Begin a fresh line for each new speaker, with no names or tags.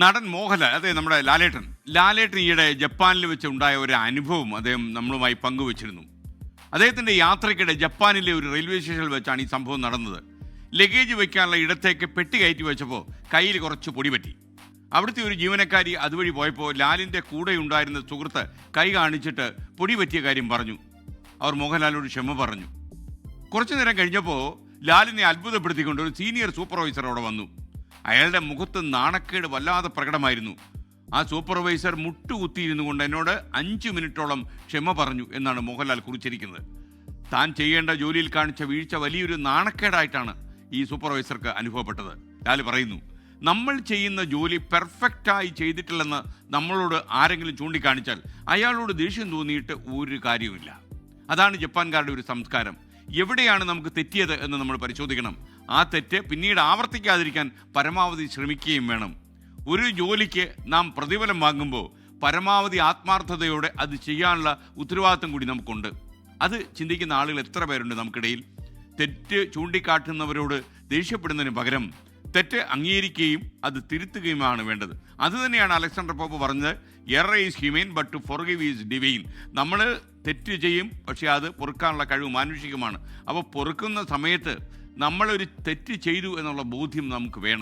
നടൻ മോഹൻലാൽ അതെ നമ്മുടെ ലാലേട്ടൻ. ലാലേട്ടൻ ഈയിടെ ജപ്പാനിൽ വെച്ച് ഉണ്ടായ ഒരു അനുഭവം അദ്ദേഹം നമ്മളുമായി പങ്കുവച്ചിരുന്നു. അദ്ദേഹത്തിന്റെ യാത്രയ്ക്കിടെ ജപ്പാനിലെ ഒരു റെയിൽവേ സ്റ്റേഷനിൽ വെച്ചാണ് ഈ സംഭവം നടന്നത്. ലഗേജ് വയ്ക്കാനുള്ള ഇടത്തേക്ക് പെട്ടി കയറ്റി വെച്ചപ്പോൾ കയ്യിൽ കുറച്ച് പൊടി പറ്റി. അവിടുത്തെ ഒരു ജീവനക്കാരി അതുവഴി പോയപ്പോൾ ലാലിന്റെ കൂടെ ഉണ്ടായിരുന്ന സുഹൃത്ത് കൈ കാണിച്ചിട്ട് പൊടി പറ്റിയ കാര്യം പറഞ്ഞു. അവർ മോഹൻലാലിനോട് ക്ഷമ പറഞ്ഞു. കുറച്ചു നേരം കഴിഞ്ഞപ്പോൾ ലാലിനെ അത്ഭുതപ്പെടുത്തിക്കൊണ്ട് ഒരു സീനിയർ സൂപ്പർവൈസർ അവിടെ വന്നു. അയാളുടെ മുഖത്ത് നാണക്കേട് വല്ലാതെ പ്രകടമായിരുന്നു. ആ സൂപ്പർവൈസർ മുട്ടുകുത്തിയിരുന്നു കൊണ്ട് എന്നോട് അഞ്ചു മിനിറ്റോളം ക്ഷമ പറഞ്ഞു എന്നാണ് മോഹൻലാൽ കുറിച്ചിരിക്കുന്നത്. താൻ ചെയ്യേണ്ട ജോലിയിൽ കാണിച്ച വീഴ്ച വലിയൊരു നാണക്കേടായിട്ടാണ് ഈ സൂപ്പർവൈസർക്ക് അനുഭവപ്പെട്ടത്. ലാൽ പറയുന്നു നമ്മൾ ചെയ്യുന്ന ജോലി പെർഫെക്റ്റായി ചെയ്തിട്ടില്ലെന്ന് നമ്മളോട് ആരെങ്കിലും ചൂണ്ടിക്കാണിച്ചാൽ അയാളോട് ദേഷ്യം തോന്നിയിട്ട് ഒരു കാര്യവുമില്ല. അതാണ് ജപ്പാൻകാരുടെ ഒരു സംസ്കാരം. എവിടെയാണ് നമുക്ക് തെറ്റിയത് എന്ന് നമ്മൾ പരിശോധിക്കണം. ആ തെറ്റ് പിന്നീട് ആവർത്തിക്കാതിരിക്കാൻ പരമാവധി ശ്രമിക്കുകയും വേണം. ഒരു ജോലിക്ക് നാം പ്രതിഫലം വാങ്ങുമ്പോൾ പരമാവധി ആത്മാർത്ഥതയോടെ അത് ചെയ്യാനുള്ള ഉത്തരവാദിത്വം കൂടി നമുക്കുണ്ട്. അത് ചിന്തിക്കുന്ന ആളുകൾ എത്ര പേരുണ്ട് നമുക്കിടയിൽ? തെറ്റ് ചൂണ്ടിക്കാട്ടുന്നവരോട് ദേഷ്യപ്പെടുന്നതിന് പകരം തെറ്റ് അംഗീകരിക്കുകയും അത് തിരുത്തുകയുമാണ് വേണ്ടത്. അതുതന്നെയാണ് അലക്സാണ്ടർ പോപ്പ് പറഞ്ഞത് err is human but to forgive is divine നമ്മൾ തെറ്റ് ചെയ്യും പക്ഷേ അത് പൊറുക്കാനുള്ള കഴിവ് മാനുഷികമാണ്. അപ്പോൾ പൊറുക്കുന്ന സമയത്ത് നമ്മളൊരു തെറ്റ് ചെയ്തു എന്നുള്ള ബോധ്യം നമുക്ക് വേണം.